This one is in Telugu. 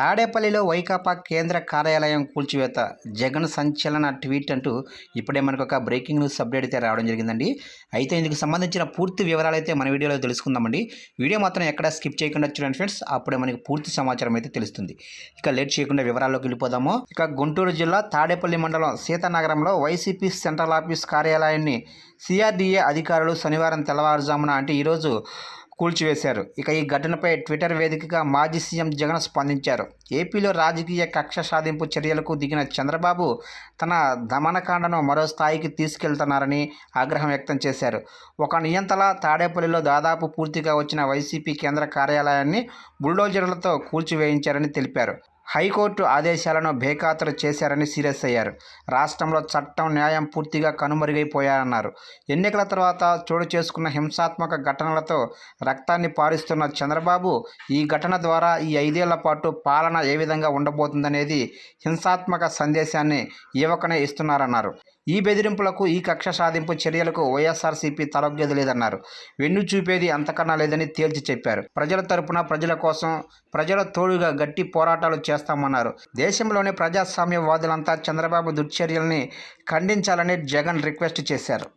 తాడేపల్లిలో వైకాపా కేంద్ర కార్యాలయం కూల్చివేత జగన్ సంచలన ట్వీట్ అంటూ ఇప్పుడే మనకు ఒక బ్రేకింగ్ న్యూస్ అప్డేట్ అయితే రావడం జరిగిందండి. అయితే ఇందుకు సంబంధించిన పూర్తి వివరాలు అయితే మన వీడియోలో తెలుసుకుందామండి. వీడియో మాత్రం ఎక్కడ స్కిప్ చేయకుండా చూడండి ఫ్రెండ్స్. అప్పుడే మనకి పూర్తి సమాచారం అయితే తెలుస్తుంది. ఇక లేట్ చేయకుండా వివరాల్లోకి వెళ్ళిపోదాము. ఇక గుంటూరు జిల్లా తాడేపల్లి మండలం సీతానగరంలో వైసీపీ సెంట్రల్ ఆఫీస్ కార్యాలయాన్ని సిఆర్డీఏ అధికారులు శనివారం తెల్లవారుజామున అంటే ఈరోజు కూల్చివేశారు. ఇక ఈ ఘటనపై ట్విట్టర్ వేదికగా మాజీ సీఎం జగన్ స్పందించారు. ఏపీలో రాజకీయ కక్ష సాధింపు చర్యలకు దిగిన చంద్రబాబు తన దమనకాండను మరో స్థాయికి తీసుకెళ్తున్నారని ఆగ్రహం వ్యక్తం చేశారు. ఒక నియంతలా తాడేపల్లిలో దాదాపు పూర్తిగా వచ్చిన వైసీపీ కేంద్ర కార్యాలయాన్ని బుల్డోజర్లతో కూల్చివేయించారని తెలిపారు. హైకోర్టు ఆదేశాలను బేఖాతరు చేశారని సీరియస్ అయ్యారు. రాష్ట్రంలో చట్టం న్యాయం పూర్తిగా కనుమరుగైపోయారన్నారు. ఎన్నికల తర్వాత చోటు చేసుకున్న హింసాత్మక ఘటనలతో రక్తాన్ని పారిస్తున్న చంద్రబాబు ఈ ఘటన ద్వారా ఈ ఐదేళ్ళ పాటు పాలన ఏ విధంగా ఉండబోతుందనేది హింసాత్మక సందేశాన్ని యువకనే ఇస్తున్నారన్నారు. ఈ బెదిరింపులకు ఈ కక్ష సాధింపు చర్యలకు వైఎస్ఆర్సీపీ తలొగ్గేది లేదన్నారు. వెన్ను చూపేది అంతకన్నా లేదని తేల్చి చెప్పారు. ప్రజల తరపున ప్రజల కోసం ప్రజల తోడుగా గట్టి పోరాటాలు చేస్తామన్నారు. దేశంలోని ప్రజాస్వామ్యవాదులంతా చంద్రబాబు దుర్చర్యల్ని ఖండించాలని జగన్ రిక్వెస్ట్ చేశారు.